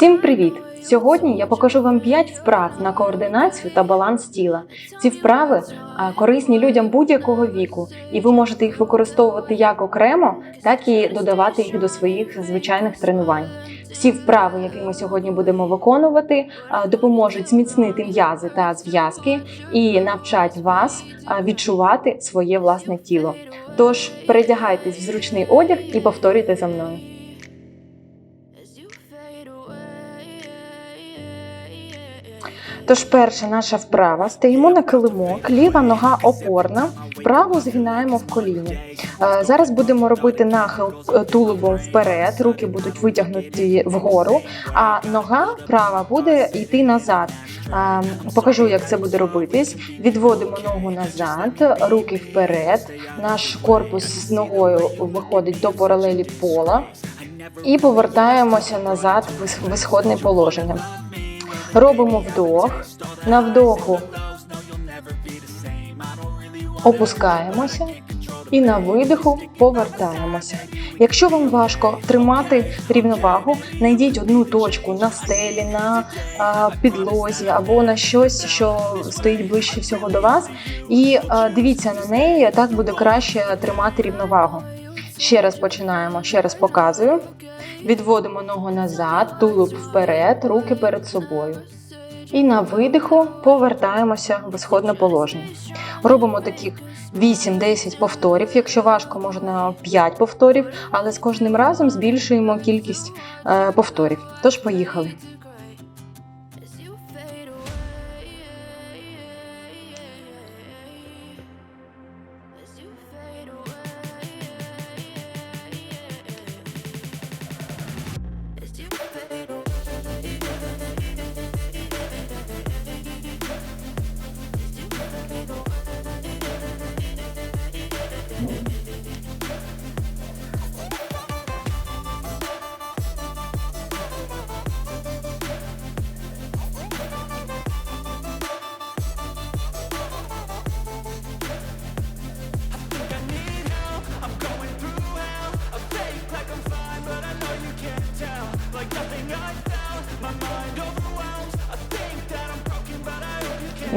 Всім привіт! Сьогодні я покажу вам 5 вправ на координацію та баланс тіла. Ці вправи корисні людям будь-якого віку, і ви можете їх використовувати як окремо, так і додавати їх до своїх звичайних тренувань. Всі вправи, які ми сьогодні будемо виконувати, допоможуть зміцнити м'язи та зв'язки і навчать вас відчувати своє власне тіло. Тож передягайтесь в зручний одяг і повторюйте за мною. Тож перша наша вправа. Стоїмо на килимок, ліва нога опорна, праву згинаємо в коліні. Е, Зараз будемо робити нахил е, тулубом вперед, руки будуть витягнуті вгору, а нога права буде йти назад. Е, Покажу, як це буде робитись. Відводимо ногу назад, руки вперед. Наш корпус з ногою виходить до паралелі пола. І повертаємося назад в висходне положення. Робимо вдох. На вдоху опускаємося і на видиху повертаємося. Якщо вам важко тримати рівновагу, знайдіть одну точку на стелі, на а, підлозі або на щось, що стоїть ближче всього до вас, і а, дивіться на неї, так буде краще тримати рівновагу. Ще раз починаємо, ще раз показую. Відводимо ногу назад, тулуб вперед, руки перед собою. І на видиху повертаємося в ісходне положення. Робимо таких 8-10 повторів. Якщо важко, можна 5 повторів, але з кожним разом збільшуємо кількість е, повторів. Тож поїхали.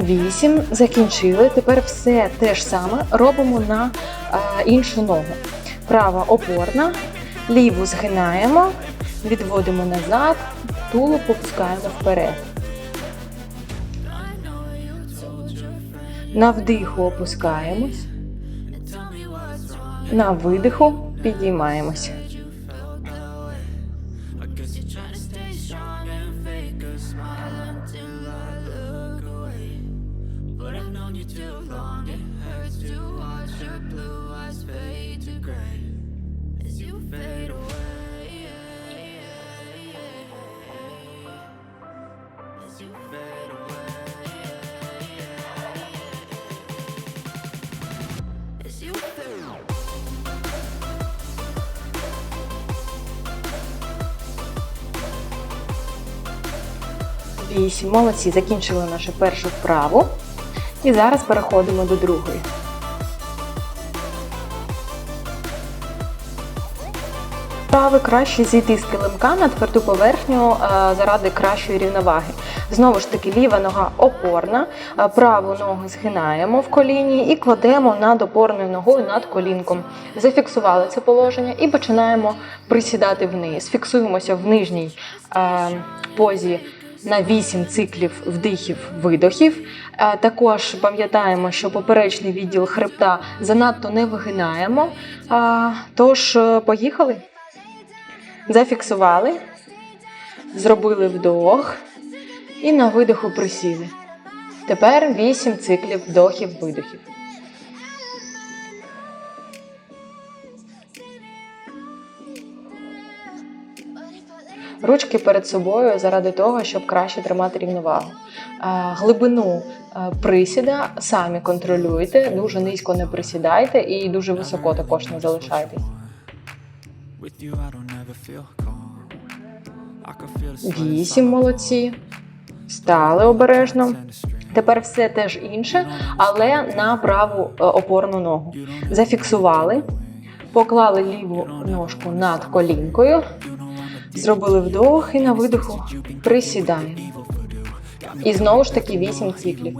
Вісім. Закінчили. Тепер все те ж саме робимо на а, іншу ногу. Права опорна, ліву згинаємо, відводимо назад, тулуб опускаємо вперед. На вдиху опускаємось. На видиху підіймаємося. Вісім. Молодці, закінчили нашу першу вправу. І зараз переходимо до другої. Вправи краще зійти з килимка на тверду поверхню е, заради кращої рівноваги. Знову ж таки, ліва нога опорна, е, праву ногу згинаємо в коліні і кладемо над опорною ногою над колінком. Зафіксували це положення і починаємо присідати вниз. Фіксуємося в нижній е, позі на 8 циклів вдихів-видохів. Також пам'ятаємо, що поперечний відділ хребта занадто не вигинаємо. Тож, поїхали. Зафіксували, зробили вдох і на видиху присіли. Тепер 8 циклів вдохів-видохів. Ручки перед собою заради того, щоб краще тримати рівновагу. Глибину присіда самі контролюйте, дуже низько не присідайте і дуже високо також не залишайтесь. Вісім молодці. Стали обережно. Тепер все теж інше, але на праву е, опорну ногу. Зафіксували, поклали ліву ножку над колінкою, Зробили вдох і на видиху присідаємо. І знову ж таки 8 циклів.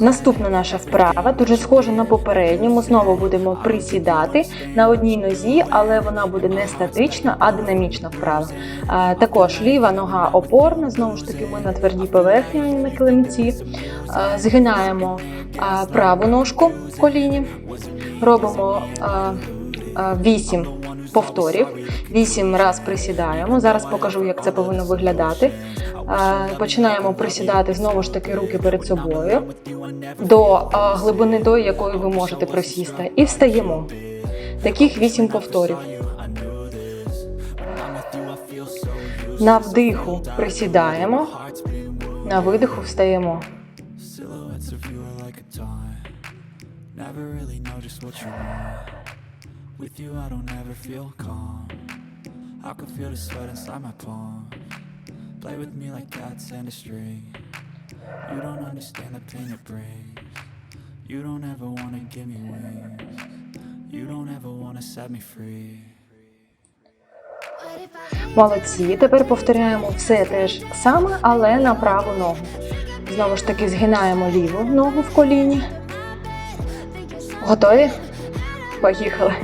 Наступна наша вправа дуже схожа на попередню. Ми знову будемо присідати на одній нозі, але вона буде не статична, а динамічна вправа. Також ліва нога опорна, знову ж таки, ми на твердій поверхні, на килимці. Згинаємо праву ножку в коліні, робимо а, а, 8 повторів, 8 раз присідаємо. Зараз покажу, як це повинно виглядати. Починаємо присідати знову ж таки руки перед собою до глибини до якої ви можете присісти, і встаємо. Таких 8 повторів. На вдиху присідаємо, на видиху встаємо. Never really know just what you want. With you, I don't ever feel calm. I can feel the sweat inside my palm. Play with me like cats and a string. You don't understand the pain it brings. You don't ever wanna give me wings. You don't ever wanna set me free. Молодці. Тепер повторяємо все те ж саме, але на праву ногу. Знову ж таки згинаємо ліву ногу в коліні. Готові? Поїхали.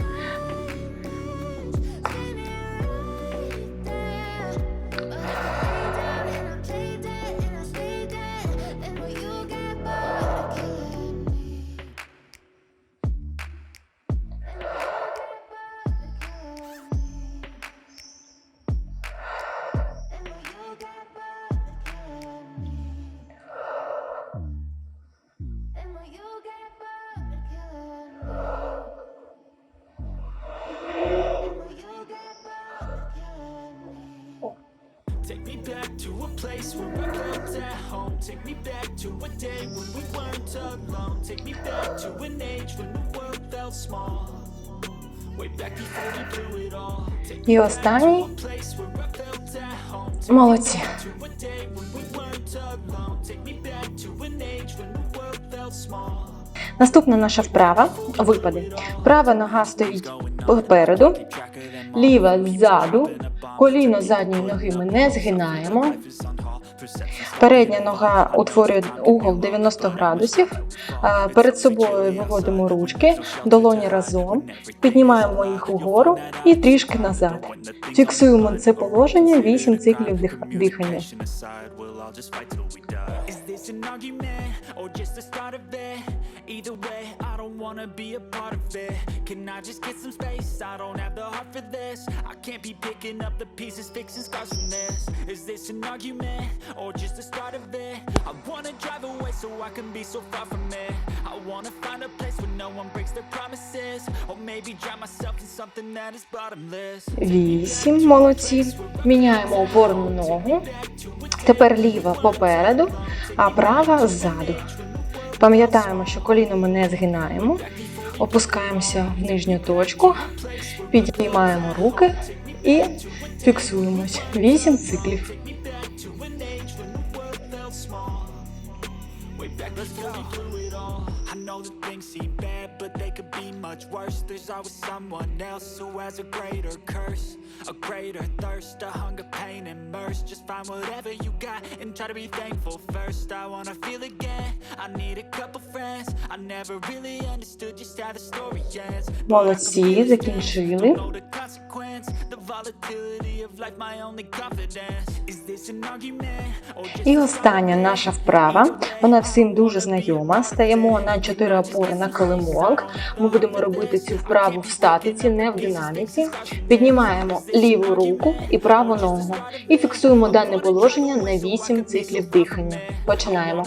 Back to a place where we felt at home. Take me back to a day when we weren't alone. Take me back to an age when the world felt small. Way back before we blew it all. Take І останній. me place where I felt at home. Take Молодці. To a day when we weren't alone. Take me back to an age when the world felt small. Наступна наша вправа випади. Права нога стоїть попереду, ліва ззаду, коліно задньої ноги ми не згинаємо. Передня нога утворює угол 90 градусів. Перед собою виводимо ручки, долоні разом, піднімаємо їх угору і трішки назад. Фіксуємо це положення 8 циклів дихання. All just fight till we die. Is this an argument or just the start of it? Either way, I don't wanna be a part of it. Can I just get some space? I don't have the heart for this. I can't be picking up the pieces, fixing scars from this. Is this an argument or just the start of it? I wanna drive away so I can be so far from it. I wanna find a place where no one breaks their promises, or maybe drown myself in something that is bottomless. Вісім, молодці. Міняємо опорну ногу. Тепер ліва попереду, а права ззаду. Пам'ятаємо, що коліно ми не згинаємо. Опускаємося в нижню точку, підіймаємо руки і фіксуємось. Вісім циклів. I know that things seem but they could be much worse. There's always someone else who has a greater curse, a greater thirst, a hunger, pain, and mercy. Just find whatever you got and try to be thankful first. I wanna feel again. I need a couple friends. I never really understood just how the story ends. Молодці, закінчили. І остання наша вправа, вона всім дуже знайома. Стаємо на чотири опори на килимок. Ми будемо робити цю вправу в статиці, не в динаміці. Піднімаємо ліву руку і праву ногу. І фіксуємо дане положення на 8 циклів дихання. Починаємо.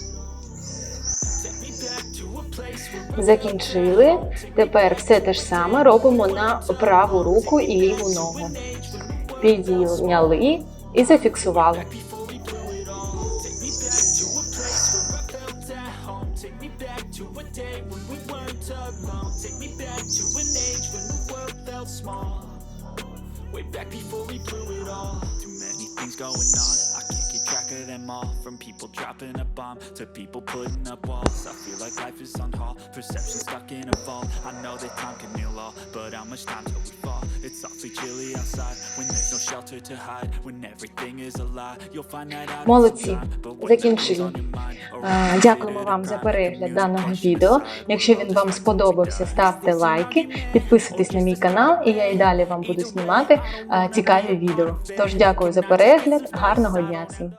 Закінчили. Тепер все те ж саме робимо на праву руку і ліву ногу. Підняли і зафіксували. Way back before we blew it all. Too many things going on. I track of them all. From people dropping a bomb to people putting up walls. I feel like life is on hold. Perception stuck in a vault. I know that time can heal all, but how much time till we fall? It's awfully chilly outside when there's no shelter to hide. When everything is a lie, you'll find that out. Молодці, закінчили. Е, Дякуємо вам за перегляд даного відео. Якщо він вам сподобався, ставте лайки, підписуйтесь на мій канал, і я і далі вам буду знімати е, цікаві відео. Тож дякую за перегляд, гарного дня всім!